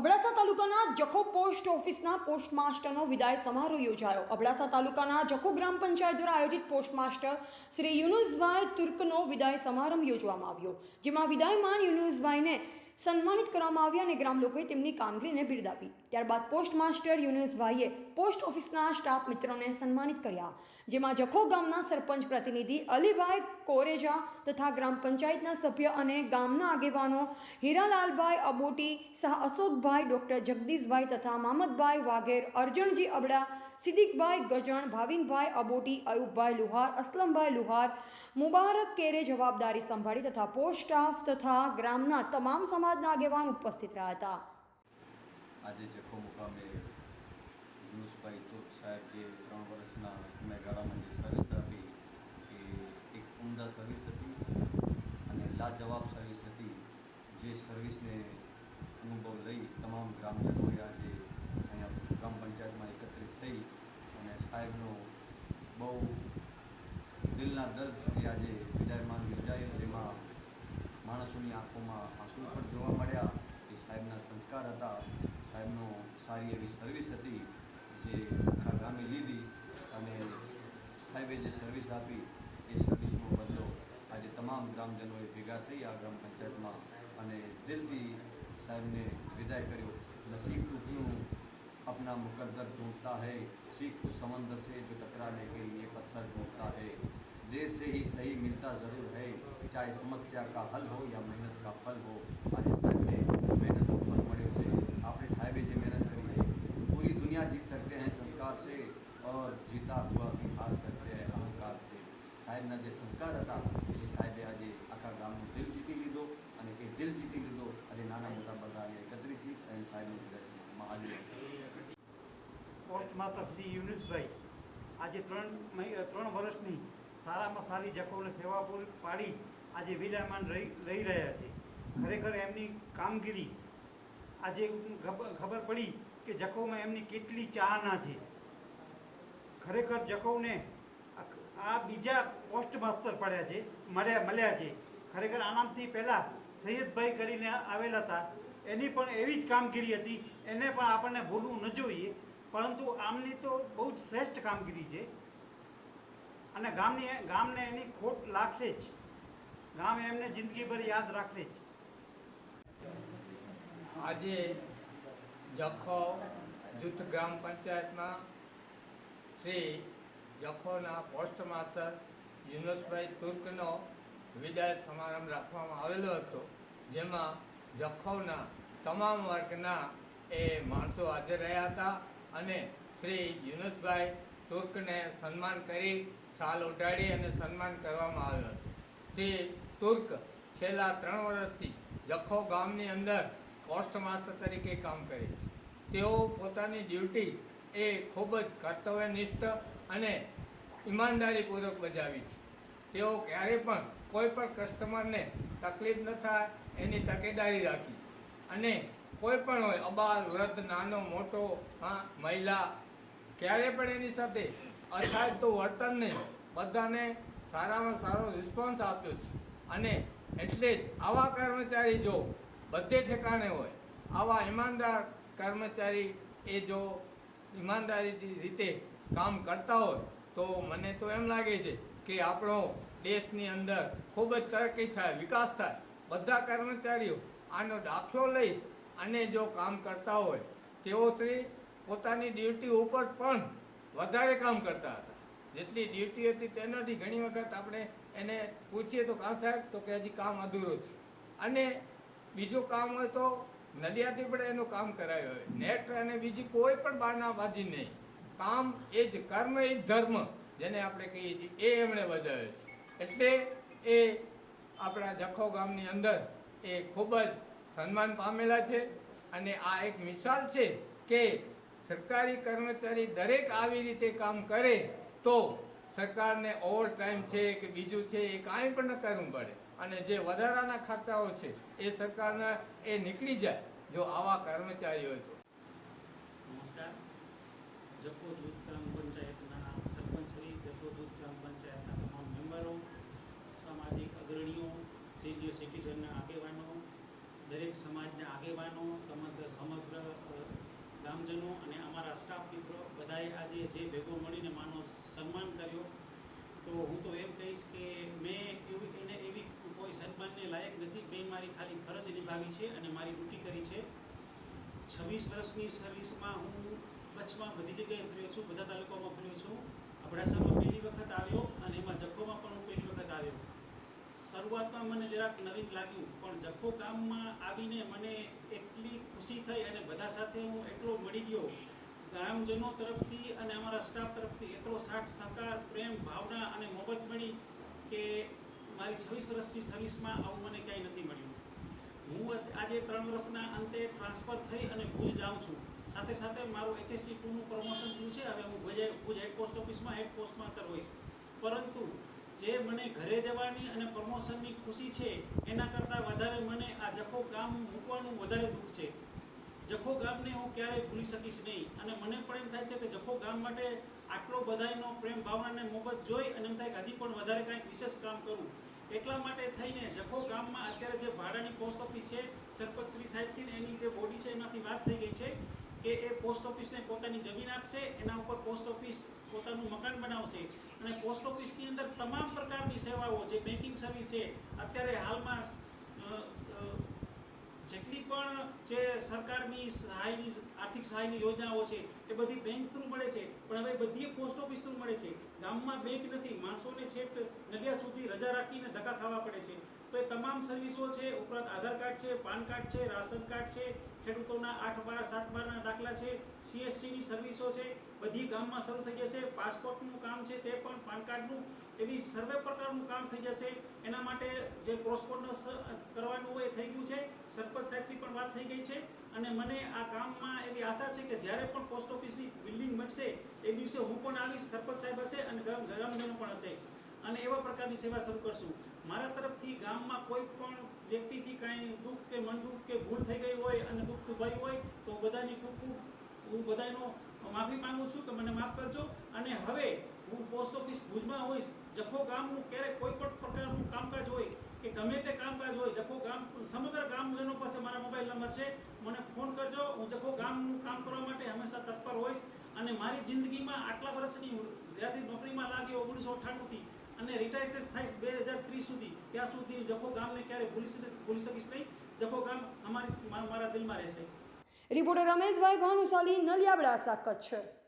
અબડાસા તાલુકાના જખો પોસ્ટ ઓફિસના પોસ્ટ માસ્ટરનો વિદાય સમારોહ યોજાયો. અબડાસા તાલુકાના જખો ગ્રામ પંચાયત દ્વારા આયોજિત પોસ્ટ માસ્ટર શ્રી યુનુસભાઈ તુર્કનો વિદાય સમારંભ યોજવામાં આવ્યો. જેમાં વિદાયમાન યુનુસભાઈને સન્માનિત કરવામાં આવ્યા અને ગ્રામ લોકોએ તેમની કામગીરીને બિરદાવી. ત્યારબાદ પોસ્ટ માસ્ટર યુનુસભાઈએ પોસ્ટ ઓફિસના સ્ટાફ મિત્રોને સન્માનિત કર્યા. જેમાં જખો ગામના સરપંચ પ્રતિનિધિ અલીભાઈ કોરેજા તથા ગ્રામ પંચાયતના સભ્ય અને ગામના આગેવાનો હીરાલાલભાઈ અબોટી, શાહ અશોકભાઈ, ડૉક્ટર જગદીશભાઈ તથા મામદભાઈ વાઘેર, અર્જણજી અબડા, સિદ્દીકભાઈ ગજણ, ભાવિનભાઈ અબોટી, અયુબભાઈ લુહાર, અસલમભાઈ લુહાર, મુબારક કેરે જવાબદારી સંભાળી તથા પોસ્ટ સ્ટાફ તથા ગ્રામના તમામ સમાજના આગેવાન ઉપસ્થિત રહ્યા હતા. આજે જખો મુકામે યુનુસભાઈ તોપ સાહેબ જે ત્રણ વર્ષના સમયગાળામાં જે સર્વિસ આપી ઉમદા સર્વિસ હતી અને લાજવાબ સર્વિસ હતી. જે સર્વિસને અનુભવ લઈ તમામ ગ્રામજનોએ આજે અહીંયા ગ્રામ પંચાયતમાં એકત્રિત થઈ અને સાહેબનો બહુ દિલના દર્દથી આજે વિદાયમાન યોજાયો, જેમાં માણસોની આંખોમાં આંસુ પણ જોવા મળ્યા. એ સાહેબના સંસ્કાર હતા. સાહેબનો સારી એવી સર્વિસ હતી, જે આખા ગામે લીધી અને સાહેબે જે સર્વિસ આપી આજે તમામ ગ્રામજનોએ ભેગા થઈ આ ગ્રામ પંચાયતમાં અને દિલથી સાહેબને વિદાય કર્યો નસીબ ટૂંકનું अपना मुकद्दर ढूंढता है सीख उस समंदर से जो टकराने के लिए पत्थर ढूंढता है देर से ही सही मिलता ज़रूर है चाहे समस्या का हल हो या મહેનત का ફલ हो આજે સાહેબને મહેનતનું ફલ મળ્યું છે આપણે સાહેબે જે મહેનત કરી છે પૂરી दुनिया जीत सकते हैं संस्कार से और जीता हुआ भी हार सकते हैं अहंकार से સાહેબના જે સંસ્કાર હતા, એ સાહેબે આજે આખા ગામનું દિલ જીતી લીધો અને એ દિલ જીતી લીધો આજે નાના મોટા બધા અહીંયા એકત્રિત થઈ અને સાહેબનું વિદાય આવ્યું પોસ્ટ માસ્ટર શ્રી યુનુસભાઈ, આજે ત્રણ ત્રણ વર્ષની સારામાં સારી જકોને સેવા પૂરી પાડી આજે વિરાયમાન રહી રહી રહ્યા છે. ખરેખર એમની કામગીરી આજે ખબર પડી કે જખોમાં એમની કેટલી ચાહના છે. ખરેખર જખૌને આ બીજા પોસ્ટ માસ્ટર પડ્યા છે, મળ્યા મળ્યા છે. ખરેખર આનામથી પહેલાં સૈયદભાઈ કરીને આવેલા હતા. એની પણ એવી જ કામગીરી હતી. એને પણ આપણને ભૂલવું ન જોઈએ. પરંતુ આમની તો બહુ જ શ્રેષ્ઠ કામગીરી છે. અને ગામની ગામને એની ખોટ લાગશે જ. ગામ એમને જિંદગીભર યાદ રાખશે જ. આજે જખો જૂથ ગ્રામ પંચાયતમાં શ્રી જખોના પોસ્ટ માસ્ટર યુનુસભાઈ તુર્કનો વિદાય સમારંભ રાખવામાં આવેલો હતો, જેમાં જખોના તમામ વર્ગના એ માણસો હાજર રહ્યા હતા અને શ્રી યુનુસભાઈ તુર્કને સન્માન કરી શાલ ઉડાડી અને સન્માન કરવામાં આવ્યું હતું. શ્રી તુર્ક છેલ્લા ત્રણ વર્ષથી જખો ગામની અંદર પોસ્ટ માસ્ટર તરીકે કામ કરે છે. તેઓ પોતાની ડ્યુટી એ ખૂબ જ કર્તવ્યનિષ્ઠ અને ઈમાનદારીપૂર્વક બજાવી છે. તેઓ ક્યારે પણ કોઈ પણ કસ્ટમરને તકલીફ ન થાય, એની તકેદારી રાખી છે. અને કોઈ પણ હોય, અબાલ, વૃદ્ધ, નાનો, મોટો, હા, મહિલા, ક્યારે પણ એની સાથે અછાયતું વર્તન નહીં, બધાને સારામાં સારો રિસ્પોન્સ આપ્યો છે. અને એટલે જ આવા કર્મચારી જો બધે ઠેકાણે હોય, આવા ઈમાનદાર કર્મચારી એ જો ઈમાનદારી રીતે કામ કરતા હોય, તો મને તો એમ લાગે છે કે આપણો દેશની અંદર ખૂબ જ તરક્કી થાય, વિકાસ થાય. બધા કર્મચારીઓ આનો દાખલો લઈ અને જો કામ કરતા હોય, તેઓ શ્રી પોતાની ડ્યુટી ઉપર પણ વધારે કામ કરતા હતા. જેટલી ડ્યુટી હતી તેનાથી ઘણી વખત આપણે એને પૂછીએ તો, કાં સાહેબ, તો કે હજી કામ અધૂરો છે. અને બીજું કામ હોય તો નલિયાથી પણ એનું કામ કરાયું હોય. નેટ અને બીજી કોઈ પણ બાનાબાજી નહીં. કામ એ જ કર્મ, એ જ ધર્મ, જેને આપણે કહીએ છીએ. એ એમણે બજાવે છે. એટલે એ આપણા જખો ગામની અંદર એ ખૂબ જ સન્માન પામેલા છે. અને આ એક મિસાલ છે કે સરકારી કર્મચારી દરેક આવી રીતે કામ કરે તો સરકારને ઓવર ટાઈમ છે કે બીજું છે એ કાંઈ પણ ન કરવું પડે. અને જે વધારાના ખર્ચાઓ છે, એ સરકારના એ નીકળી જાય જો આવા કર્મચારી હોય તો નમસ્કાર. જખો જૂથ ગ્રામ પંચાયતના સરપંચ શ્રી, જખો જૂથ ગ્રામ પંચાયતના તમામ મેમ્બરો, સામાજિક અગ્રણીઓ, સિનિયર સિટીઝનના આગેવાનો, દરેક સમાજના આગેવાનો, સમગ્ર સમગ્ર ગામજનો અને અમારા સ્ટાફ મિત્રો, બધાએ આજે જે ભેગો મળીને માનો સન્માન કર્યો તો હું તો એમ કહીશ કે મેં એવી એને એવી કોઈ સન્માનને લાયક નથી. મેં મારી ખાલી ફરજ નિભાવી છે અને મારી ડ્યુટી કરી છે. છવ્વીસ વર્ષની સર્વિસમાં હું કચ્છમાં બધી જગ્યાએ ફર્યો છું, બધા તાલુકામાં ફર્યો છું. અબડાસામાં પહેલી વખત આવ્યો અને એમાં જખોમાં પણ હું પહેલી વખત આવ્યો. શરૂઆતમાં મને જરાક નવીન લાગ્યું, પણ જખો ગામમાં આવીને મને એટલી ખુશી થઈ અને બધા સાથે હું એટલો મળી ગયો ગ્રામજનો તરફથી અને અમારા સ્ટાફ તરફથી એટલો સાઠ સહકાર, પ્રેમ, ભાવના અને મોબત મળી કે મારી છવ્વીસ વર્ષની સર્વિસમાં આવું મને ક્યાંય નથી મળ્યું. હું આજે ત્રણ વર્ષના અંતે ટ્રાન્સફર થઈ અને ભુજ જાઉં છું. સાથે સાથે મારું એચએસસી ટુનું પ્રમોશન થયું છે. હવે હું ભુજ ભુજ હેડ પોસ્ટ ઓફિસમાં હેડ પોસ્ટમાં હોઈશ પરંતુ જે મને ઘરે જવાની અને પ્રમોશનની ખુશી છે, એના કરતાં વધારે મને આ જખો ગામ મૂકવાનું વધારે દુઃખ છે. જખો ગામને હું ક્યારેય ભૂલી શકીશ નહીં. અને મને પણ એમ થાય છે કે જખો ગામ માટે આટલો બધાયનો પ્રેમ ભાવનાને મોબત જોઈ અને એમ થાય કે હજી પણ વધારે કાંઈક વિશેષ કામ કરું. એટલા માટે થઈને જખો ગામમાં અત્યારે જે ભાડાની પોસ્ટ ઓફિસ છે, સરપંચ શ્રી સાહેબથી એની જે બોડી છે એમાંથી વાત થઈ ગઈ છે કે એ પોસ્ટ ઓફિસને પોતાની જમીન આપશે, એના ઉપર પોસ્ટ ઓફિસ પોતાનું મકાન બનાવશે. અને પોસ્ટ ઓફિસની અંદર તમામ પ્રકારની સેવાઓ, જે બેન્કિંગ સર્વિસ છે, અત્યારે હાલમાં જેટલી પણ જે સરકારની સહાયની, આર્થિક સહાયની યોજનાઓ છે, એ બધી બેંક થ્રુ મળે છે, પણ હવે બધી પોસ્ટ ઓફિસ થ્રુ મળે છે. ગામમાં બેંક નથી, માણસોને છેક નડિયા સુધી રજા રાખીને ધક્કા ખાવા પડે છે. તો એ તમામ સર્વિસો છે, ઉપરાંત આધાર કાર્ડ છે, પાન કાર્ડ છે, રાશન કાર્ડ છે ખેડૂતોના આઠ બાર, સાત બારના દાખલા છે સીએસસીની સર્વિસો છે, બધી ગામમાં શરૂ થઈ જશે. પાસપોર્ટનું કામ છે તે પણ પાન કાર્ડનું. એવી સર્વે પ્રકારનું કામ થઈ જશે. એના માટે જે કોરસ્પોન્ડન્સ કરવાનું હોય એ થઈ ગયું છે. સરપંચ સાહેબથી પણ વાત થઈ ગઈ છે. અને મને આ કામમાં એવી આશા છે કે જ્યારે પણ પોસ્ટ ઓફિસની બિલ્ડિંગ બનશે, એ દિવસે હું પણ આવીશ, સરપંચ સાહેબ હશે અને ગરમ ગ્રામજનો પણ હશે. અને એવા પ્રકારની સેવા શરૂ કરશું. મારા તરફથી ગામમાં કોઈ પણ વ્યક્તિથી કાંઈ દુઃખ કે મનદુઃખ કે ભૂલ થઈ ગઈ હોય અને દુઃખ દુભાઈ હોય, તો બધાની ખૂબ ખૂબ, હું બધાનો માફી માંગુ છું કે મને માફ કરજો. અને હવે હું પોસ્ટ ઓફિસ ભુજમાં હોઈશ, જખો ગામનું ક્યારેક કોઈ પણ પ્રકારનું કામકાજ હોય કે ગમે તે કામકાજ હોય, જખો ગામ, સમગ્ર ગામજનો પાસે મારા મોબાઈલ નંબર છે, મને ફોન કરજો. હું જખો ગામનું કામ કરવા માટે હંમેશા તત્પર હોઈશ અને મારી જિંદગીમાં આટલા વર્ષની જ્યાંથી નોકરીમાં લાગી ઓગણીસો અઠ્ઠાણુંથી અને રિટાયર થઈશ બે હજાર ત્રીસ સુધી. ત્યાં સુધી જખો ગામને ક્યારે ભૂલી ભૂલી શકીશ નહીં. જખો ગામ અમારી મારા દિલમાં રહેશે. રિપોર્ટર રમેશભાઈ ભાનુશાલી નલિયાબડાસા કચ્છ